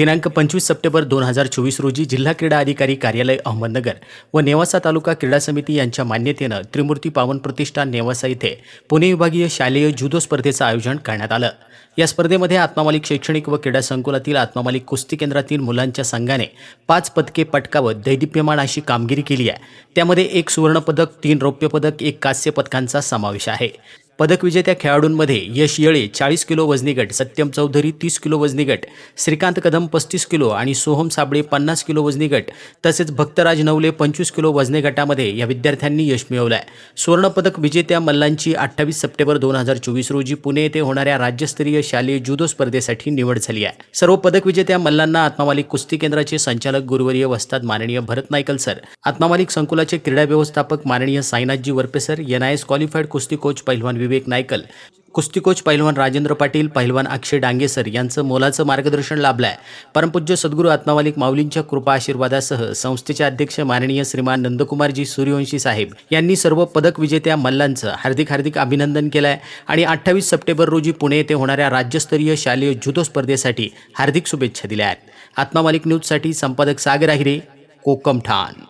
दिनांक पंचवीस सप्टेंबर दोन हजार चोवीस रोजी जिल्हा क्रीडा अधिकारी कार्यालय अहमदनगर व नेवासा तालुका क्रीडा समिती यांच्या मान्यतेनं त्रिमूर्ती पावन प्रतिष्ठान नेवासा येथे पुणे विभागीय शालेय जुदो स्पर्धेचं आयोजन करण्यात आलं. या स्पर्धेमध्ये आत्मामालिक शैक्षणिक व क्रीडा संकुलातील आत्मामालिक कुस्ती केंद्रातील मुलांच्या संघाने पाच पदके पटकावत दैदिप्यमान अशी कामगिरी केली आहे. त्यामध्ये एक सुवर्णपदक तीन रौप्य पदक एक कांस्य पदकांचा समावेश आहे. पदकविजेत्या खेळाडूंमध्ये यश येळे चाळीस किलो वजनी गट सत्यम चौधरी तीस किलो वजनी गट श्रीकांत कदम पस्तीस किलो आणि सोहम साबळे पन्नास किलो वजनी गट तसेच भक्तराज नवले पंचवीस किलो वजनी गटामध्ये या विद्यार्थ्यांनी यश मिळवलं आहे सुवर्णपदक विजेत्या मल्लांची अठ्ठावीस सप्टेंबर दोन हजार चोवीस रोजी पुणे येथे होणाऱ्या राज्यस्तरीय शालेय जुदो स्पर्धेसाठी निवड झाली आहे. सर्व पदक विजेत्या मल्लांना आत्मामालिक कुस्ती केंद्राचे संचालक गुरुवर्य वस्ताद माननीय भरत नायकल सर आत्मामालिक संकुलाचे क्रीडा व्यवस्थापक माननीय साईनाथजी Varpe sir N S qualified कुस्ती कोच पहिलवान विवेक नायकल कुस्ती कोच पहिलवान राजेंद्र पाटील पहिलवान अक्षय डांगेसर यांचं मोलाचं मार्गदर्शन लाभलं आहे परमपूज्य सद्गुरू आत्मामालिक माऊलींच्या कृपा आशीर्वादासह संस्थेचे अध्यक्ष माननीय श्रीमान नंदकुमारजी सूर्यवंशी साहेब यांनी सर्व पदक विजेत्या मल्लांचं हार्दिक हार्दिक अभिनंदन केलं आहे आणि अठ्ठावीस सप्टेंबर रोजी पुणे येथे होणाऱ्या राज्यस्तरीय शालेय जुदो स्पर्धेसाठी हार्दिक शुभेच्छा दिल्या आहेत. आत्मामालिक न्यूजसाठी संपादक सागर आहिरे कोकम ठाण.